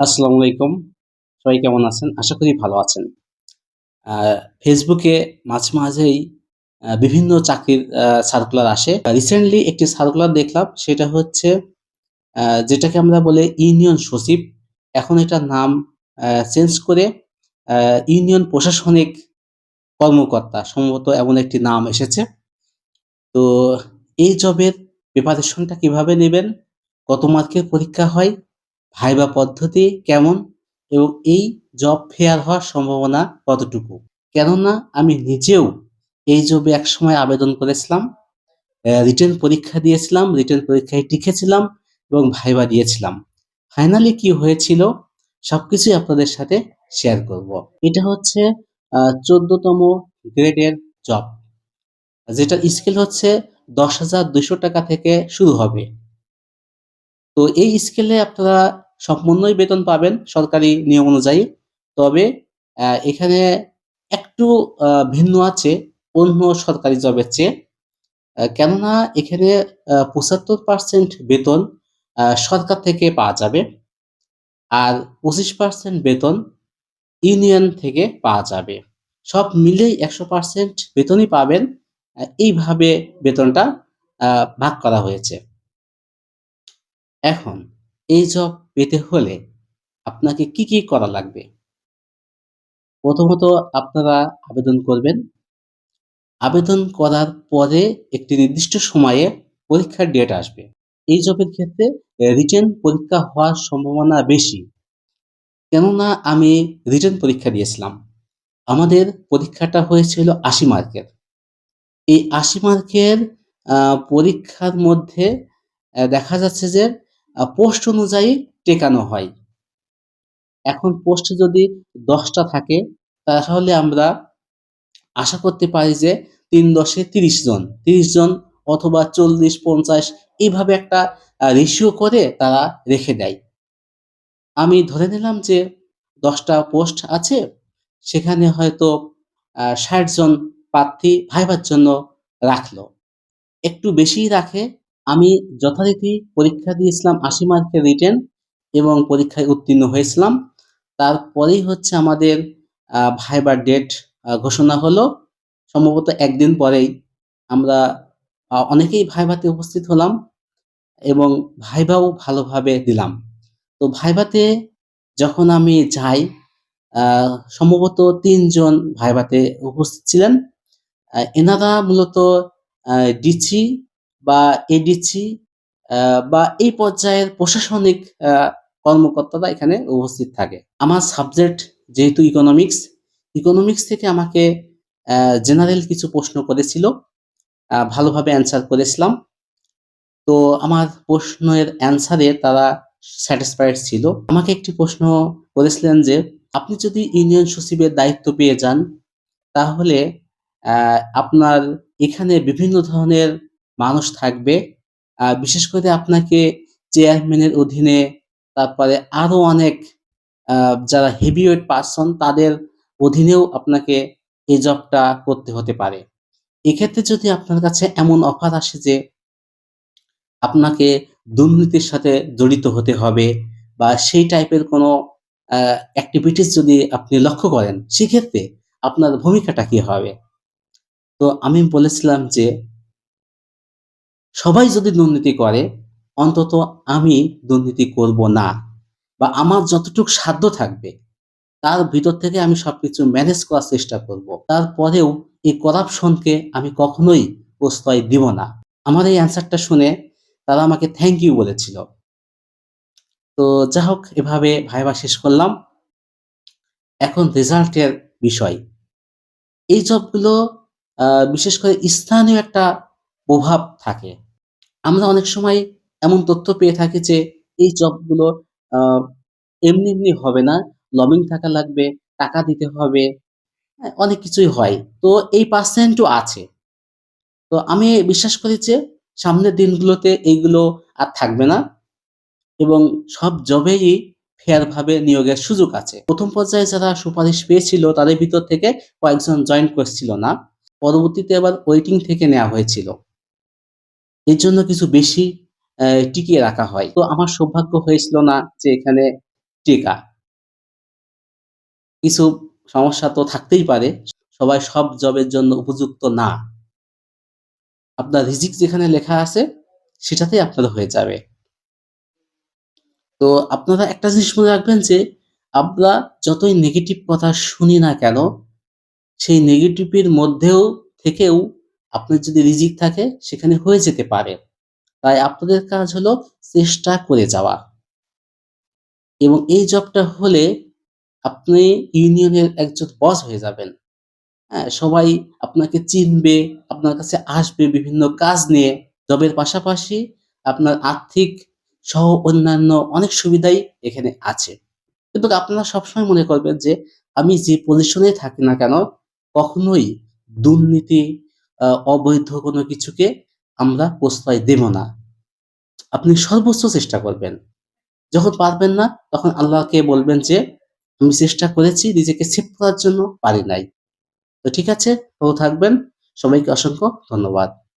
আসসালামু আলাইকুম। সবাই কেমন আছেন? আশা করি ভালো আছেন। ফেসবুকে মাঝে, মাঝেই বিভিন্ন চাকরির সার্কুলার আসে। রিসেন্টলি একটি সার্কুলার দেখলাম সেটা হচ্ছে যেটাকে আমরা বলি ইউনিয়ন সচিব। এখন এটার নাম চেঞ্জ করে ইউনিয়ন প্রশাসনিক কর্মকর্তা সম্ভবত এমন একটি নাম এসেছে। তো এই জবের প্রিপারেশনটা কীভাবে নেবেন কত মার্কের পরীক্ষা হয়? ভাইবা পদ্ধতি কেমন? এবং এই জব ফেয়ার হওয়ার সম্ভাবনা কতটুকু? কেননা আমি নিজেও এই জবে একসময় আবেদন করেছিলাম। রিটেন পরীক্ষা দিয়েছিলাম। রিটেন পরীক্ষায় টিকেছিলাম এবং ভাইবা দিয়েছিলাম। ফাইনালি কি হয়েছিল সবকিছুই আপনাদের সাথে শেয়ার করব। এটা হচ্ছে ১৪ গ্রেডের জব। যেটা স্কেল হচ্ছে ৳১০,২০০ থেকে শুরু হবে। তো এই স্কেলে আপনারা সম্পূর্ণই বেতন পাবেন সরকারি নিয়ম অনুযায়ী। তবে এখানে একটু ভিন্ন আছে, অন্য সরকারি জবের চেয়ে। কেননা এখানে পঁচাত্তর পার্সেন্ট বেতন সরকার থেকে পাওয়া যাবে। আর ২৫% বেতন ইউনিয়ন থেকে পাওয়া যাবে। সব মিলিয়েই ১০০% বেতনই পাবেন। এইভাবে বেতনটা ভাগ করা হয়েছে। এখন এই জব পেতে হলে আপনাকে কি, কি করা লাগবে? প্রথমত আপনারা আবেদন করবেন। আবেদন করার পরে একটি নির্দিষ্ট সময়ে পরীক্ষার ডেট আসবে। এই জবের ক্ষেত্রে রিটেন পরীক্ষা হওয়ার সম্ভাবনা বেশি। কেননা আমি রিটেন পরীক্ষা দিয়েছিলাম। আমাদের পরীক্ষাটা হয়েছিল ৮০ মার্কের। এই ৮০ মার্কের পরীক্ষার মধ্যে দেখা যাচ্ছে যে পোস্ট অনুযায়ী টেকানো হয়। এখন পোস্ট যদি ১০ টা থাকে তাহলে আমরা আশা করতে পারি যে ৩ ১০ এ ৩০ জন। ৩০ জন অথবা ৪০-৫০ এভাবে একটা আ রেশিও করে তারা রেখে দেয়। আমি ধরে নিলাম যে ১০ টা পোস্ট আছে, সেখানে হয়তো ৬০ জন প্রার্থী ভাইবার জন্য রাখল। একটু বেশিই রাখে। আমি যথারীতি পরীক্ষা দিয়েছিলাম ৮০ মার্কের রিটেন এবং পরীক্ষায় উত্তীর্ণ হয়েছিলাম। তারপরেই হচ্ছে আমাদের ভাইবার ডেট ঘোষণা হলো। সম্ভবত একদিন পরেই আমরা অনেকেই ভাইভাতে উপস্থিত হলাম এবং ভাইভাও ভালোভাবে দিলাম। তো ভাইভাতে যখন আমি যাই সম্ভবত তিনজন ভাইভাতে উপস্থিত ছিলেন। এনারা মূলত ডিসি বা এডিসি বা এই পর্যায়ের প্রশাসনিক কর্মকর্তারা এখানে উপস্থিত থাকে। আমার সাবজেক্ট যেহেতু ইকোনমিক্স, ইকোনমিক্স থেকে আমাকে জেনারেল কিছু প্রশ্ন করেছিল। ভালোভাবে অ্যান্সার করেছিলাম। তো আমার প্রশ্নের অ্যান্সারে তারা স্যাটিসফাইড ছিল। আমাকে একটি প্রশ্ন করেছিলেন যে, "আপনি যদি ইউনিয়ন সচিবের দায়িত্ব পেয়ে যান, তাহলে আপনার এখানে বিভিন্ন ধরনের মানুষ থাকবে। বিশেষ করে আপনাকে চেয়ারম্যানের অধীনে তারপরে আরও অনেক যারা হেভিওয়েট পারসন তাদের অধীনেও আপনাকে এই জবটা করতে হতে পারে। এক্ষেত্রে যদি আপনার কাছে এমন অফার আসে যে আপনাকে দুর্নীতির সাথে জড়িত হতে হবে বা সেই টাইপের কোনো অ্যাক্টিভিটিস যদি আপনি লক্ষ্য করেন, সেক্ষেত্রে আপনার ভূমিকাটা কি হবে?" তো আমি বলেছিলাম যে সবাই যদি দুর্নীতি করে, অন্তত আমি দুর্নীতি করব না। বা আমার যতটুক সাধ্য থাকবে, তার ভিতর থেকে আমি সবকিছু ম্যানেজ করার চেষ্টা করব। তারপরেও এই করাপশনকে আমি কখনোই প্রশ্রয় দিব না। আমার এই অ্যান্সারটা শুনে তারা আমাকে থ্যাংক ইউ বলেছিল। তো যা হোক এভাবে ভাইবা শেষ করলাম। এখন রেজাল্টের বিষয়। এই জবগুলো বিশেষ করে স্থানীয় একটা প্রভাব থাকে। আমরা অনেক সময় এমন তথ্য পেয়ে থাকি যে এই জবগুলো এমনি, এমনি হবে না। লবিং থাকা লাগবে, টাকা দিতে হবে। হ্যাঁ? অনেক কিছুই হয়। তো এই পার্সেন্টও আছে। তো আমি বিশ্বাস করি যে সামনের দিনগুলোতে এইগুলো আর থাকবে না এবং সব জবেই ফেয়ার ভাবে নিয়োগের সুযোগ আছে। প্রথম পর্যায়ে যারা সুপারিশ পেয়েছিল তাদের ভিতর থেকে কয়েকজন জয়েন করছিল না। পরবর্তীতে আবার ওয়েটিং থেকে নেওয়া হয়েছিল। এর জন্য কিছু বেশি টিকিয়ে রাখা হয়। তো আমার সৌভাগ্য হয়েছিল না যে এখানে টিকা কিছু সমস্যা তো থাকতেই পারে। সবাই সব জবের জন্য উপযুক্ত না। আপনার রিজিক যেখানে লেখা আছে সেটাতেই আপনার হয়ে যাবে। তো আপনারা একটা জিনিস মনে রাখবেন যে আমরা যতই নেগেটিভ কথা শুনি না কেন, সেই নেগেটিভের মধ্যেও থেকেও আপনার যদি রিজিক থাকে সেখানে হয়ে যেতে পারে। তাই আপনাদের কাজ হলো চেষ্টা করে যাওয়া। এবং এই জবটা হলে আপনি ইউনিয়নের একজন বস হয়ে যাবেন। হ্যাঁ? সবাই আপনাকে চিনবে, আপনার কাছে আসবে বিভিন্ন কাজ নিয়ে। জবের পাশাপাশি আপনার আর্থিক সহ অন্যান্য অনেক সুবিধাই এখানে আছে। কিন্তু আপনারা সবসময় মনে করবেন যে আমি যে পজিশনেই থাকি না কেন কখনোই দুর্নীতি, অবৈধ কোনো কিছুকে আমরা প্রশ্রয় দেব না। আপনি সর্বোচ্চ চেষ্টা করবেন। যখন পারবেন না তখন আল্লাহকে বলবেন যে আমি চেষ্টা করেছি নিজেকে সেভ করার জন্য পারি নাই। তো ঠিক আছে, ভালো থাকবেন। সবাইকে অসংখ্য ধন্যবাদ।